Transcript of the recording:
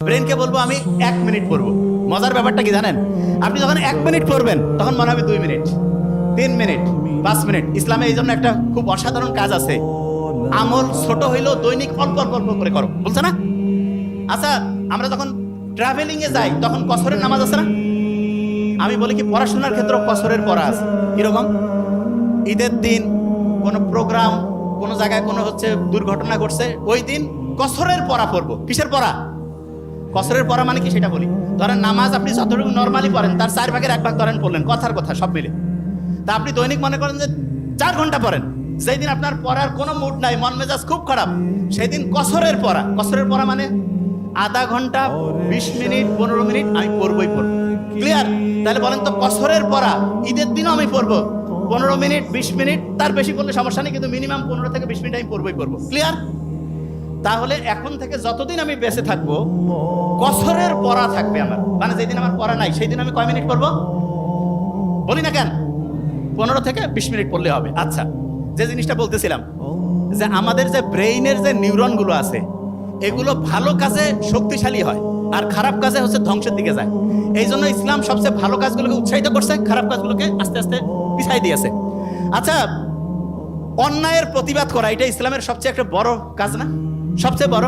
ব্রেনকে বলব আমি এক মিনিট পড়ব। মজার ব্যাপারটা কি জানেন? আপনি যখন এক মিনিট পড়বেন, তখন মনে হবে দুই মিনিট, তিন মিনিট, পাঁচ মিনিট। ইসলামে এই জন্য একটা খুব অসাধারণ কাজ আছে। আমল ছোট হইলেও দৈনিক অল্প অল্প অল্প করে করো। বলছে না? আচ্ছা আমরা যখন ট্রাভেলিং এ যাই, তখন কসরের নামাজ আছে না? আমি বলি কি, পড়াশোনার ক্ষেত্রে কসরের পড়া আছে। কীরকম? ঈদের দিন কোনো প্রোগ্রাম কোনো জায়গায় কোনো হচ্ছে দুর্ঘটনা ঘটছে, ওই দিন কসরের পড়া পড়ব। কিসের পড়া? কসরের পড়া মানে কি সেটা বলি? ধরেন নামাজ আপনি যতটুকু নর্মালি পড়েন, তার চার ভাগের এক ভাগ ধরেন পড়লেন, কথার কথা সব মিলে। তা আপনি দৈনিক মনে করেন যে চার ঘণ্টা পড়েন। যেই দিন আপনার পড়ার কোনো মুড নাই, মন মেজাজ খুব খারাপ সেই দিন কসরের পড়া। কসরের পড়া মানে আধা ঘণ্টা, বিশ মিনিট, পনেরো মিনিট আমি পড়বই পড়ব। ক্লিয়ার তাহলে বলেন তো কসরের পড়া, ঈদের দিনও আমি পড়ব। পনেরো মিনিট, বিশ মিনিট, তার বেশি পড়লে সমস্যা নেই, কিন্তু মিনিমাম পনেরো থেকে বিশ মিনিট আমি পড়বই পড়ব। ক্লিয়ার তাহলে এখন থেকে যতদিন আমি বেঁচে থাকব, কসরের পড়া থাকবে আমার। মানে যেদিন আমার পড়া নাই সেই দিন আমি কয় মিনিট পড়ব? বলি না কেন? পনেরো থেকে বিশ মিনিট পড়লে হবে। আচ্ছা যে জিনিসটা বলতেছিলাম, যে আমাদের যে ব্রেইনের যে নিউরনগুলো আছে, এগুলো ভালো কাজে শক্তিশালী হয়, আর খারাপ কাজে হচ্ছে ধ্বংসের দিকে যায়। এই জন্য ইসলাম সবচেয়ে ভালো কাজগুলোকে উৎসাহিত করছে, খারাপ কাজগুলোকে আস্তে আস্তে পিছাই দিয়েছে। আচ্ছা অন্যায়ের প্রতিবাদ করা, এটা ইসলামের সবচেয়ে একটা বড় কাজ না? সবচেয়ে বড়